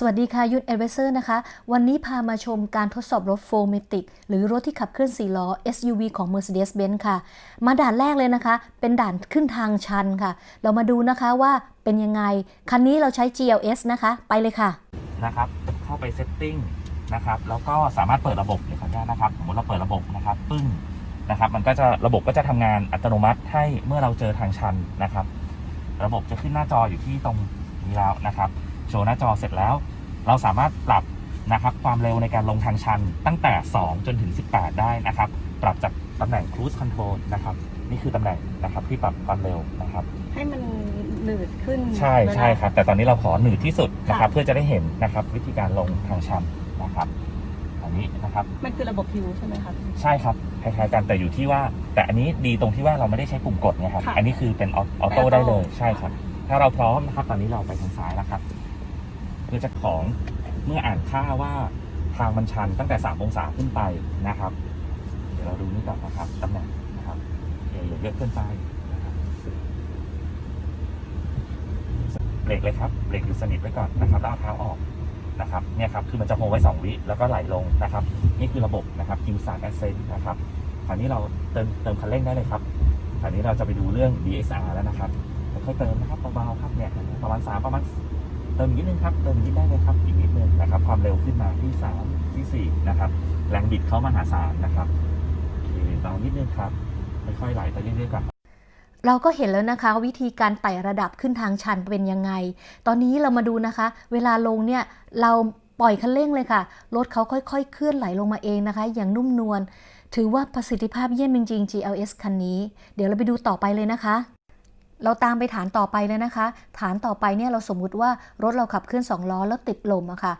สวัสดีค่ะยุทธเอเวเซอร์นะคะ วันนี้พามาชมการทดสอบรถโฟร์เมติกหรือรถที่ขับเคลื่อน4ล้อ SUV ของ Mercedes-Benz ค่ะ มาด่านแรกเลยนะคะ เป็นด่านขึ้นทางชันค่ะ เรามาดูนะคะว่าเป็นยังไง คันนี้เราใช้ GLS นะคะ ไปเลยค่ะ นะครับ เข้าไปเซตติ้งนะครับ แล้วก็สามารถเปิดระบบเดี๋ยวขออนุญาตนะครับ สมมติเราเปิดระบบนะครับ ปึ้งนะครับ มันก็จะระบบก็จะทำงานอัตโนมัติให้เมื่อเราเจอทางชันนะครับ ระบบจะขึ้นหน้าจออยู่ที่ตรงนี้แล้วนะครับ โชว์หน้าจอเสร็จแล้ว เราสามารถปรับนะครับความเร็วในการลงทางชันตั้งแต่ 2 จนถึง 18 ได้นะครับ ปรับจากตำแหน่ง cruise control นะครับ นี่คือตำแหน่งนะครับที่ปรับความเร็วนะครับ ให้มันหนืดขึ้นใช่เวลาใช่ครับ แต่ตอนนี้เราขอหนืดที่สุดนะครับค่ะเพื่อจะได้เห็นนะครับวิธีการลงทางชันนะครับอันนี้นะครับมันคือระบบฮิวใช่ไหมคะใช่ครับคล้ายๆกันแต่อยู่ที่ว่า แต่อันนี้ดีตรงที่ว่าเราไม่ได้ใช้ปุ่มกดไงครับค่ะอันนี้คือเป็นออโต้เป็นออโต้ได้เลยใช่ครับ ถ้าเราพร้อมนะครับ ตอนนี้เราไปทางซ้ายแล้วครับ เพื่อจะของเมื่ออ่านค่าว่าทางมันชันตั้งแต่ 3 องศาขึ้นไปนะครับ เดี๋ยวเราดูนี่ก่อนนะครับตำแหน่งนะครับอย่าเยอะเกินไปนะครับเบรกเลยครับเบรกอยู่สนิทไว้ก่อนนะครับแล้วเอาเท้าออกนะครับเนี่ยครับคือมันจะโฮไว้ 2 วิแล้วก็ไหลลงนะครับ นี่คือระบบนะครับ Q3 Ascent นะครับคราวนี้เราเติมเติมคันเร่งได้เลยครับคราวนี้เราจะไปดูเรื่อง DSR แล้วนะครับค่อยเติมนะครับเบาๆครับเนี่ยประมาณ3ประมาณ เติมนิดนึงครับ เติมนิดได้เลยครับ อีกนิดนึงนะครับ ความเร็วขึ้นมาที่ 3 ที่ 4 นะครับ แรงบิดเข้ามหาศาลนะครับโอเคเบานิดนึงครับ ค่อยๆไหลไปเรื่อยๆก่อนเราก็เห็นแล้วนะคะ วิธีการไต่ระดับขึ้นทางชันเป็นยังไง ตอนนี้เรามาดูนะคะ เวลาลงเนี่ยเราปล่อยคันเร่งเลยค่ะ รถเขาค่อยๆ เคลื่อนไหลลงมาเองนะคะ อย่างนุ่มนวล ถือว่าประสิทธิภาพเยี่ยมจริงๆ GLS คันนี้ เดี๋ยวเราไปดูต่อไปเลยนะคะ เราตามไปฐานต่อไปเลยนะคะ ฐานต่อไปเนี่ยเราสมมุติว่ารถเราขับเคลื่อนสองล้อแล้วติดลมอะค่ะ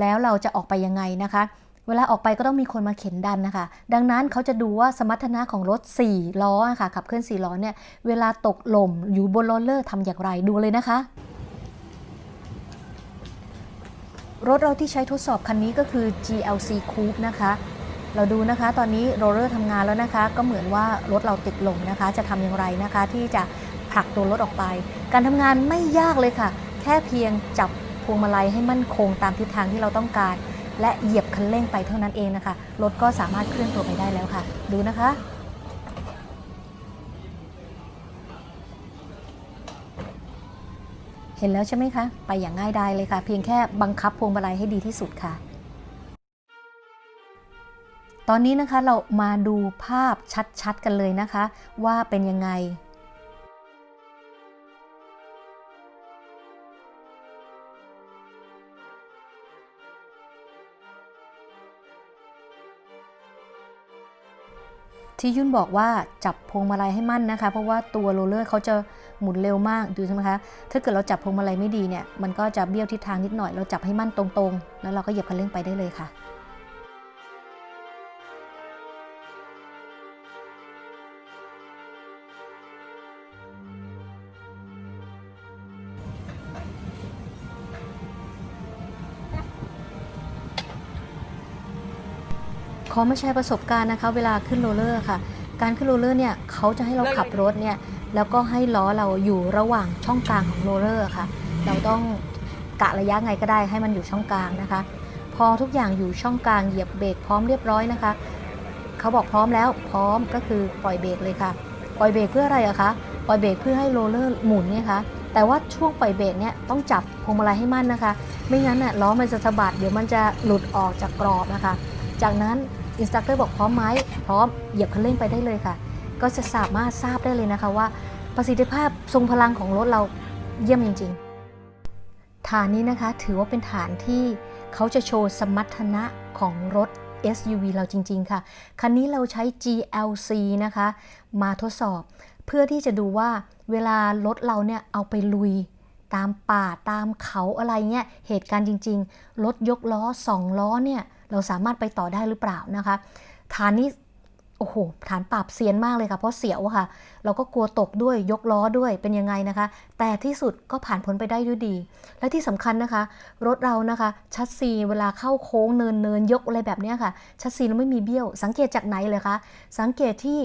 แล้วเราจะออกไปยังไงนะคะ เวลาออกไปก็ต้องมีคนมาเข็นดันนะคะ ดังนั้นเขาจะดูว่าสมรรถนะของรถ 4 ล้ออะค่ะขับเคลื่อน 4 ล้อเนี่ย เวลาตกลมอยู่บนโรลเลอร์ทำอย่างไรดูเลยนะคะ รถเราที่ใช้ทดสอบคันนี้ก็คือ GLC Coupe นะคะเราดูนะคะ ตอนนี้โรลเลอร์ทำงานแล้วนะคะ ก็เหมือนว่ารถเราติดลมนะคะ จะทำอย่างไรนะคะที่จะ ผลักตัวรถออกไป การทำงานไม่ยากเลยค่ะ แค่เพียงจับพวงมาลัยให้มั่นคงตามทิศทางที่เราต้องการ และเหยียบคันเร่งไปเท่านั้นเองนะคะ รถก็สามารถเคลื่อนตัวไปได้แล้วค่ะ ดูนะคะเห็นแล้วใช่ไหมคะ ไปอย่างง่ายดายเลยค่ะ เพียงแค่บังคับพวงมาลัยให้ดีที่สุดค่ะ ตอนนี้นะคะเรามาดูภาพชัดๆกันเลยนะคะ ว่าเป็นยังไง ที่ยุ่นบอกว่าจับพวงมาลัยให้มั่นนะคะ เพราะว่าตัวโรลเลอร์เขาจะหมุนเร็วมากดูใช่ไหมคะถ้าเกิดเราจับพวงมาลัยไม่ดีเนี่ยมันก็จะเบี้ยวทิศทางนิดหน่อยเราจับให้มั่นตรงๆ แล้วเราก็เหยียบคันเร่งไปได้เลยค่ะ อมาแชร์ประสบการณ์นะคะ เวลาขึ้นโรลเลอร์ค่ะ การขึ้นโรลเลอร์เนี่ยเขาจะให้เราขับรถเนี่ยแล้วก็ให้ล้อเราอยู่ระหว่างช่องกลางของโรลเลอร์ค่ะ เราต้องกะระยะไงก็ได้ให้มันอยู่ช่องกลางนะคะ พอทุกอย่างอยู่ช่องกลางเหยียบเบรกพร้อมเรียบร้อยนะคะเขาบอกพร้อมแล้วพร้อมก็คือปล่อยเบรกเลยค่ะ ปล่อยเบรกเพื่ออะไรอะคะปล่อยเบรกเพื่อให้โรลเลอร์หมุนเนี่ยคะแต่ว่าช่วงปล่อยเบรกเนี่ยต้องจับพวงมาลัยให้มั่นนะคะ ไม่งั้นน่ะล้อมันจะสะบัดเดี๋ยวมันจะหลุดออกจากกรอบนะคะ จากนั้น อินสตรัคเตอร์บอกพร้อมไหมพร้อมเหยียบคันเร่งไปได้เลยค่ะ ก็จะสามารถทราบได้เลยนะคะว่า ประสิทธิภาพทรงพลังของรถเราเยี่ยมจริง ๆ ฐานนี้นะคะถือว่าเป็นฐานที่เขาจะโชว์สมรรถนะของรถ SUV เราจริง ๆ ค่ะ คันนี้เราใช้ GLC นะคะ มาทดสอบเพื่อที่จะดูว่าเวลารถเราเนี่ยเอาไปลุยตามป่าตามเขาอะไรเงี้ยเหตุการณ์จริง ๆ รถยกล้อสองล้อเนี่ย เราสามารถไปต่อได้หรือเปล่านะคะ ฐานนี้โอ้โห ฐานปราบเซียนมากเลยค่ะ เพราะเสียวค่ะ เราก็กลัวตกด้วยยกล้อด้วยเป็นยังไงนะคะ แต่ที่สุดก็ผ่านพ้นไปได้ด้วยดี และที่สำคัญนะคะ รถเรานะคะ ชัดซีเวลาเข้าโค้งเนินเนินยกอะไรแบบนี้ค่ะ ชัดซีเราไม่มีเบี้ยว สังเกตจากไหนเลยคะ สังเกตที่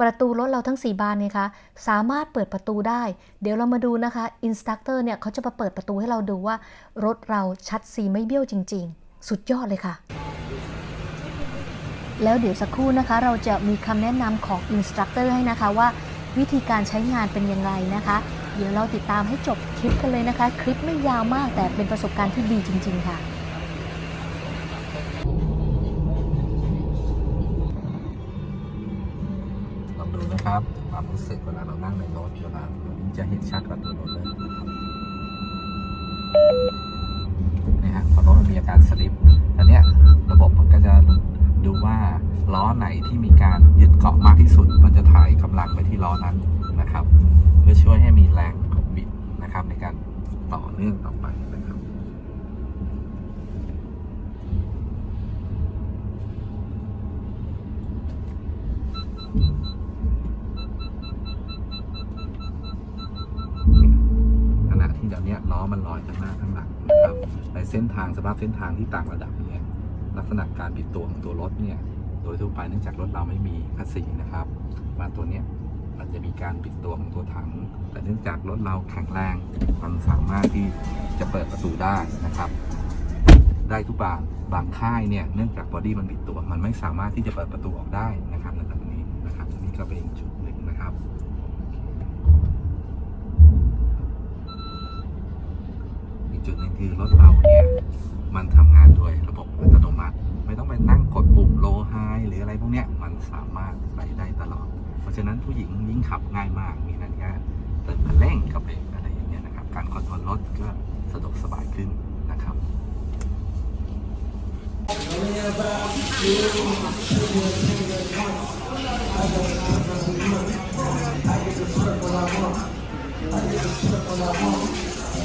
ประตูรถเราทั้ง 4 บานเนี่ยคะสามารถเปิดประตูได้ เดี๋ยวเรามาดูนะคะอินสตัคเตอร์เนี่ยเขาจะมาเปิดประตูให้เราดูว่ารถเราชัดซีไม่เบี้ยวจริง ๆ สุดยอดเลยค่ะ แล้วเดี๋ยวสักครู่นะคะ เราจะมีคำแนะนำของอินสตรัคเตอร์ให้นะคะว่าวิธีการใช้งานเป็นยังไงนะคะ เดี๋ยวเราติดตามให้จบคลิปกันเลยนะคะ คลิปไม่ยาวมากแต่เป็นประสบการณ์ที่ดีจริง ๆ ค่ะลองดูนะครับความรู้สึกเวลาเรานั่งในรถเวลาเราจะเห็นชัดกว่าตัวรถเลย รถมันมีอาการสลิปอันเนี้ยระบบมันก็จะดูว่าล้อไหนที่มีการยึดเกาะมากที่สุด มันจะถ่ายกำลังไปที่ล้อนั้นนะครับ เพื่อช่วยให้มีแรงกดบิดนะครับในการต่อเนื่องต่อไปนะครับขณะที่เดี๋ยวนี้ล้อมันลอยทั้งหน้าทั้งหลัง นะครับ ในเส้นทางสภาพเส้นทางที่ต่างระดับเนี่ยลักษณะการบิดตัวของตัวรถเนี่ยโดยทั่วไปเนื่องจากรถเราไม่มีคัสซีนะครับมาตัวเนี้ยมันจะมีการบิดตัวของตัวถัง แต่เนื่องจากรถเราแข็งแรงมันสามารถที่จะเปิดประตูได้นะครับ ได้ทุกบานบางค่ายเนี่ยเนื่องจากบอดี้มันบิดตัว มันไม่สามารถที่จะเปิดประตูออกได้นะครับในตรงนี้นะครับนนี้ก็เป็นอีกจุดหนึ่งนะครับ อีก จุดหนึ่งคือรถเราเนี่ย มันทำงานโดยระบบอัตโนมัติ ไม่ต้องไปนั่งกดปุ่มโลไฮหรืออะไรพวกเนี้ยมันสามารถไปได้ตลอด เพราะฉะนั้นผู้หญิงยิ่งขับง่ายมาก มีนาฬิกาเติมคันเร่งกับเบรกอะไรอย่างเงี้ยนะครับ การคอนโทรลรถก็สะดวกสบายขึ้นนะครับ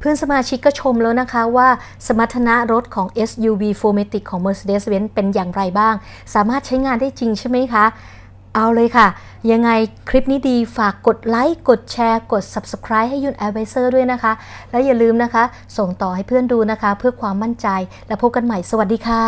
เพื่อนสมาชิกก็ชมแล้วนะคะว่าสมรรถนะรถของ SUV 4matic ของ Mercedes-Benz เป็นอย่างไรบ้าง สามารถใช้งานได้จริงใช่ไหมคะ เอาเลยค่ะ ยังไงคลิปนี้ดีฝากกดไลค์ กดแชร์ กด Subscribe ให้ยุน Advisor ด้วยนะคะ และอย่าลืมนะคะ ส่งต่อให้เพื่อนดูนะคะ เพื่อความมั่นใจ และพบกันใหม่สวัสดีค่ะ